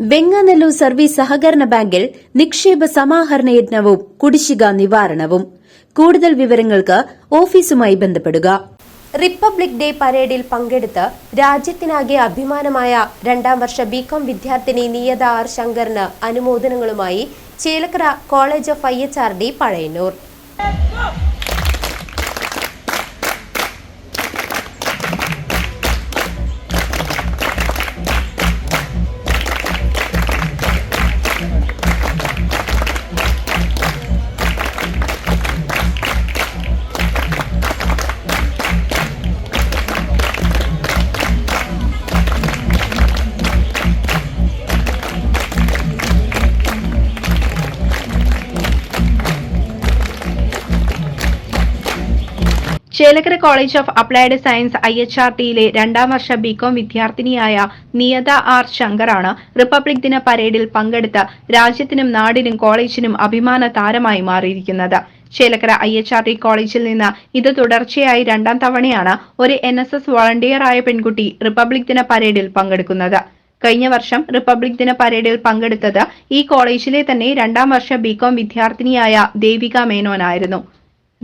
Venganallur service സഹകരണ ബാങ്കിൽ നിക്ഷേപ സമാഹരണ യജ്ഞവും കുടിശ്ശിക നിവാരണവും. കൂടുതൽ വിവരങ്ങൾക്ക് ഓഫീസുമായി ബന്ധപ്പെടുക. റിപ്പബ്ലിക് ഡേ പരേഡിൽ പങ്കെടുത്ത് രാജ്യത്തിനാകെ അഭിമാനമായ രണ്ടാം വർഷ ബികോം വിദ്യാർത്ഥിനി നിയത ആർ ശങ്കറിന് അനുമോദനങ്ങളുമായി Chelakkara college of I H R D Pazhayannur. Chelakkara college of applied science I H R ടിയിലെ രണ്ടാം വർഷ ബികോം വിദ്യാർത്ഥിനിയായ നിയത ആർ ശങ്കറാണ് റിപ്പബ്ലിക് ദിന പരേഡിൽ പങ്കെടുത്ത് രാജ്യത്തിനും നാടിനും കോളേജിനും അഭിമാന താരമായി മാറിയിരിക്കുന്നത്. Chelakkara I H R T കോളേജിൽ നിന്ന് ഇത് തുടർച്ചയായി രണ്ടാം തവണയാണ് ഒരു എൻ എസ് എസ് വോളണ്ടിയറായ പെൺകുട്ടി റിപ്പബ്ലിക് ദിന പരേഡിൽ പങ്കെടുക്കുന്നത്. കഴിഞ്ഞ വർഷം റിപ്പബ്ലിക് ദിന പരേഡിൽ പങ്കെടുത്തത് ഈ കോളേജിലെ തന്നെ രണ്ടാം വർഷ ബികോം വിദ്യാർത്ഥിനിയായ ദേവിക മേനോനായിരുന്നു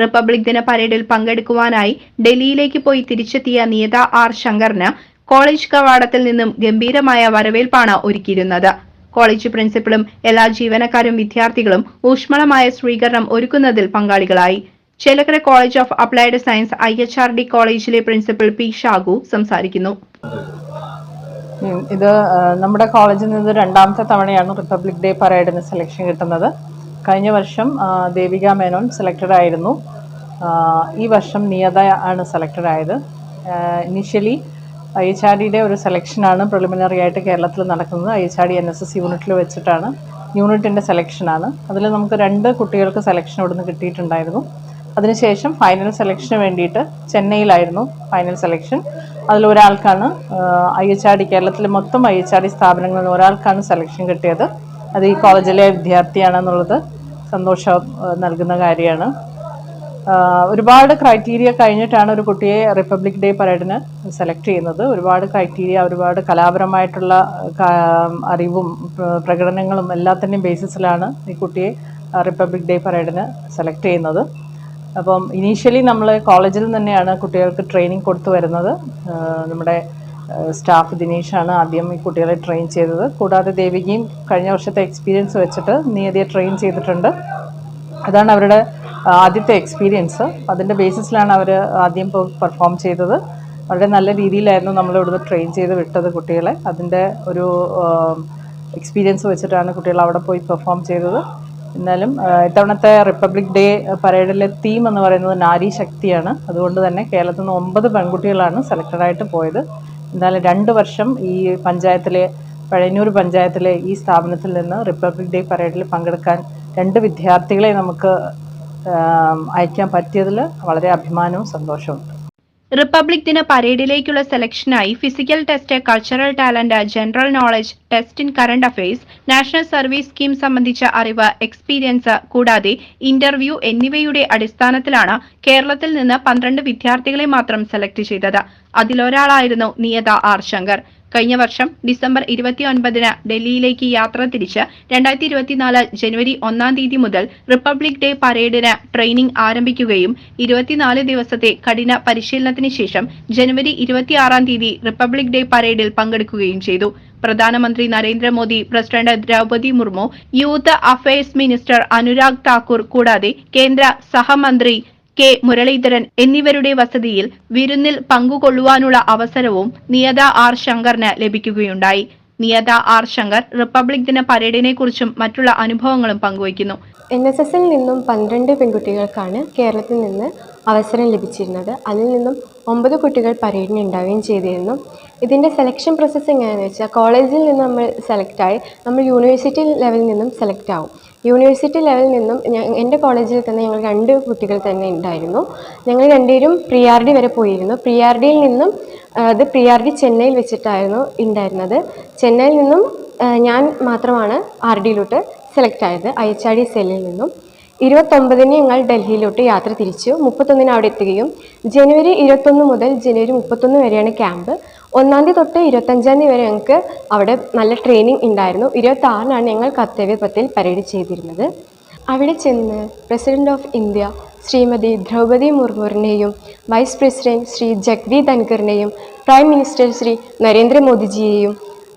റിപ്പബ്ലിക് ദിന പരേഡിൽ പങ്കെടുക്കുവാനായി ഡൽഹിയിലേക്ക് പോയി തിരിച്ചെത്തിയ നിയത ആർ ശങ്കറിന് കോളേജ് കവാടത്തിൽ നിന്നും ഗംഭീരമായ വരവേൽപ്പാണ് ഒരുക്കിയിരുന്നത്. കോളേജ് പ്രിൻസിപ്പളും എല്ലാ ജീവനക്കാരും വിദ്യാർത്ഥികളും ഊഷ്മളമായ സ്വീകരണം ഒരുക്കുന്നതിൽ പങ്കാളികളായി. Chelakkara college of applied science I H R D കോളേജിലെ പ്രിൻസിപ്പൽ പി ഷാഗു സംസാരിക്കുന്നു. ഇത് നമ്മുടെ കോളേജിൽ നിന്ന് രണ്ടാമത്തെ തവണയാണ് റിപ്പബ്ലിക് ഡേ പരേഡിന് സെലക്ഷൻ കിട്ടുന്നത്. കഴിഞ്ഞ വർഷം ദേവിക മേനോൻ സെലക്റ്റഡ് ആയിരുന്നു. ഈ വർഷം നിയത ആണ് സെലക്റ്റഡ് ആയത്. ഇനീഷ്യലി ഐ എച്ച് ആർ ഡിയുടെ ഒരു സെലക്ഷനാണ് പ്രിലിമിനറി ആയിട്ട് കേരളത്തിൽ നടക്കുന്നത്. I H R D N S S യൂണിറ്റിൽ വെച്ചിട്ടാണ് യൂണിറ്റിന്റെ സെലക്ഷനാണ് അതിൽ നമുക്ക് രണ്ട് കുട്ടികൾക്ക് സെലക്ഷൻ ഇവിടുന്ന് കിട്ടിയിട്ടുണ്ടായിരുന്നു. അതിനുശേഷം ഫൈനൽ സെലക്ഷന് വേണ്ടിയിട്ട് ചെന്നൈയിലായിരുന്നു ഫൈനൽ സെലക്ഷൻ അതിൽ ഒരാൾക്കാണ് ഐ എച്ച് ആർ ഡി കേരളത്തിലെ മൊത്തം ഐ എച്ച് ആർ ഡി സ്ഥാപനങ്ങളിൽ ഒരാൾക്കാണ് സെലക്ഷൻ കിട്ടിയത്. അത് ഈ കോളേജിലെ വിദ്യാർത്ഥിയാണെന്നുള്ളത് സന്തോഷം നൽകുന്ന കാര്യമാണ്. ഒരുപാട് ക്രൈറ്റീരിയ കഴിഞ്ഞിട്ടാണ് ഒരു കുട്ടിയെ റിപ്പബ്ലിക് ഡേ പരേഡിന് സെലക്ട് ചെയ്യുന്നത്. ഒരുപാട് ക്രൈറ്റീരിയ ഒരുപാട് കലാപരമായിട്ടുള്ള അറിവും പ്രകടനങ്ങളും എല്ലാത്തിന്റെയും ബേസിസിലാണ് ഈ കുട്ടിയെ റിപ്പബ്ലിക് ഡേ പരേഡിന് സെലക്ട് ചെയ്യുന്നത്. അപ്പം ഇനീഷ്യലി നമ്മൾ കോളേജിൽ തന്നെയാണ് കുട്ടികൾക്ക് ട്രെയിനിങ് കൊടുത്തു വരുന്നത്. നമ്മുടെ സ്റ്റാഫ് ദിനേഷാണ് ആദ്യം ഈ കുട്ടികളെ ട്രെയിൻ ചെയ്തത്. കൂടാതെ ദേവികയും കഴിഞ്ഞ വർഷത്തെ എക്സ്പീരിയൻസ് വെച്ചിട്ട് നിയതിയെ ട്രെയിൻ ചെയ്തിട്ടുണ്ട്. അതാണ് അവരുടെ ആദ്യത്തെ എക്സ്പീരിയൻസ് അതിന്റെ ബേസിസിലാണ് അവർ ആദ്യം പെർഫോം ചെയ്തത്. വളരെ നല്ല രീതിയിലായിരുന്നു നമ്മൾ ഇവിടുന്ന് ട്രെയിൻ ചെയ്ത് വിട്ടത് കുട്ടികളെ. അതിന്റെ ഒരു എക്സ്പീരിയൻസ് വെച്ചിട്ടാണ് കുട്ടികൾ അവിടെ പോയി പെർഫോം ചെയ്തത്. എന്നാലും ഇത്തവണത്തെ റിപ്പബ്ലിക് ഡേ പരേഡിലെ തീം എന്ന് പറയുന്നത് നാരി ശക്തിയാണ്. അതുകൊണ്ട് തന്നെ കേരളത്തിൽ നിന്ന് ഒമ്പത് പെൺകുട്ടികളാണ് സെലക്റ്റഡായിട്ട് പോയത്. എന്തായാലും രണ്ട് വർഷം ഈ പഞ്ചായത്തിലെ പഴയന്നൂർ പഞ്ചായത്തിലെ ഈ സ്ഥാപനത്തിൽ നിന്ന് റിപ്പബ്ലിക് ഡേ പരേഡിൽ പങ്കെടുക്കാൻ രണ്ട് വിദ്യാർത്ഥികളെ നമുക്ക് അയക്കാൻ പറ്റിയതിൽ വളരെ അഭിമാനവും സന്തോഷവും. റിപ്പബ്ലിക് ദിന പരേഡിലേക്കുള്ള സെലക്ഷനായി physical test cultural talent general knowledge test in current affairs national service scheme സംബന്ധിച്ച അറിവ് എക്സ്പീരിയൻസ് കൂടാതെ ഇന്റർവ്യൂ എന്നിവയുടെ അടിസ്ഥാനത്തിലാണ് കേരളത്തിൽ നിന്ന് പന്ത്രണ്ട് വിദ്യാർത്ഥികളെ മാത്രം സെലക്ട് ചെയ്തത്. അതിലൊരാളായിരുന്നു നിയത ആർ ശങ്കർ. കഴിഞ്ഞ വർഷം ഡിസംബർ ഇരുപത്തിയൊൻപതിന് ഡൽഹിയിലേക്ക് യാത്ര തിരിച്ച് രണ്ടായിരത്തി ഇരുപത്തിനാല് ജനുവരി ഒന്നാം തീയതി മുതൽ റിപ്പബ്ലിക് ഡേ പരേഡിന് ട്രെയിനിംഗ് ആരംഭിക്കുകയും ഇരുപത്തിനാല് ദിവസത്തെ കഠിന പരിശീലനത്തിന് ശേഷം ജനുവരി ഇരുപത്തിയാറാം തീയതി റിപ്പബ്ലിക് ഡേ പരേഡിൽ പങ്കെടുക്കുകയും ചെയ്തു. പ്രധാനമന്ത്രി Narendra Modi president Droupadi Murmu youth affairs minister Anurag Thakur കൂടാതെ കേന്ദ്ര സഹമന്ത്രി കെ. മുരളീധരൻ എന്നിവരുടെ വസതിയിൽ വിരുന്നിൽ പങ്കുകൊള്ളുവാനുള്ള അവസരവും നിയത ആർ. ശങ്കറിന് ലഭിക്കുകയുണ്ടായി. നിയത ആർ. ശങ്കർ റിപ്പബ്ലിക് ദിന പരേഡിനെ കുറിച്ചും മറ്റുള്ള അനുഭവങ്ങളും പങ്കുവയ്ക്കുന്നു. എൻ. എസ്. എസിൽ നിന്നും പന്ത്രണ്ട് പെൺകുട്ടികൾക്കാണ് കേരളത്തിൽ നിന്ന് അവസരം ലഭിച്ചിരുന്നത്. അതിൽ നിന്നും ഒമ്പത് കുട്ടികൾ പരേഡിന് ഉണ്ടാവുകയും ചെയ്തിരുന്നു. ഇതിന്റെ സെലക്ഷൻ പ്രോസസ്സ് എങ്ങനെയാണെന്ന് വെച്ചാൽ കോളേജിൽ നിന്ന് നമ്മൾ സെലക്ട് ആയി നമ്മൾ യൂണിവേഴ്സിറ്റി ലെവലിൽ നിന്നും സെലക്ട് ആവും. യൂണിവേഴ്സിറ്റി ലെവലിൽ നിന്നും എന്റെ കോളേജിൽ തന്നെ ഞങ്ങൾ രണ്ട് കുട്ടികൾ തന്നെ ഉണ്ടായിരുന്നു. ഞങ്ങൾ രണ്ടുപേരും പ്രി ആർ ഡി വരെ പോയിരുന്നു. പ്രി ആർ ഡിയിൽ നിന്നും അത് പ്രി ആർ ഡി ചെന്നൈയിൽ വെച്ചിട്ടായിരുന്നു ഉണ്ടായിരുന്നത്. ചെന്നൈയിൽ നിന്നും ഞാൻ മാത്രമാണ് ആർ ഡിയിലോട്ട് സെലക്ട് ആയത് ഡി സെല്ലിൽ നിന്നും. ഇരുപത്തൊമ്പതിന് ഞങ്ങൾ ഡൽഹിയിലോട്ട് യാത്ര തിരിച്ചു. മുപ്പത്തൊന്നിന് അവിടെ എത്തുകയും ജനുവരി ഇരുപത്തൊന്ന് മുതൽ ജനുവരി മുപ്പത്തൊന്ന് വരെയാണ് ക്യാമ്പ് ഒന്നാം തീയതി തൊട്ട് ഇരുപത്തഞ്ചാം തീയതി വരെ ഞങ്ങൾക്ക് അവിടെ നല്ല ട്രെയിനിങ് ഉണ്ടായിരുന്നു. ഇരുപത്തി ആറിനാണ് ഞങ്ങൾ കർത്തവ്യപത്തിൽ പരേഡ് ചെയ്തിരുന്നത്. അവിടെ ചെന്ന് president of India Shrimati Draupadi മുർമുറിനെയും vice president Shri Jagdi ധൻഖറിനെയും prime minister Shri നരേന്ദ്രമോദിജിയെയും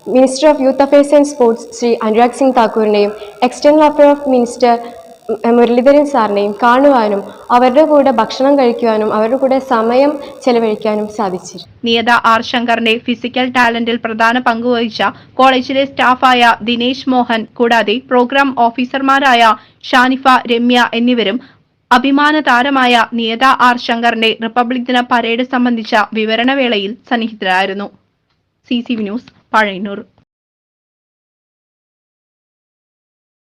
minister of youth affairs and sports Shri Anurag Singh താക്കൂറിനെയും external affair of minister Muraleedharan സാറിനെയും കാണുവാനും അവരുടെ കൂടെ ഭക്ഷണം കഴിക്കുവാനും അവരുടെ കൂടെ സമയം ചെലവഴിക്കാനും സാധിച്ചു നിയത ആർ ശങ്കറിന്റെ ഫിസിക്കൽ ടാലന്റിൽ പ്രധാന പങ്കുവഹിച്ച കോളേജിലെ സ്റ്റാഫായ ദിനേശ് മോഹൻ കൂടാതെ പ്രോഗ്രാം ഓഫീസർമാരായ ഷാനിഫ രമ്യ എന്നിവരും അഭിമാന താരമായ നിയത ആർ ശങ്കറിന്റെ റിപ്പബ്ലിക് ദിന പരേഡ് സംബന്ധിച്ച വിവരണവേളയിൽ സന്നിഹിതരായിരുന്നു. C C news Pazhayannur.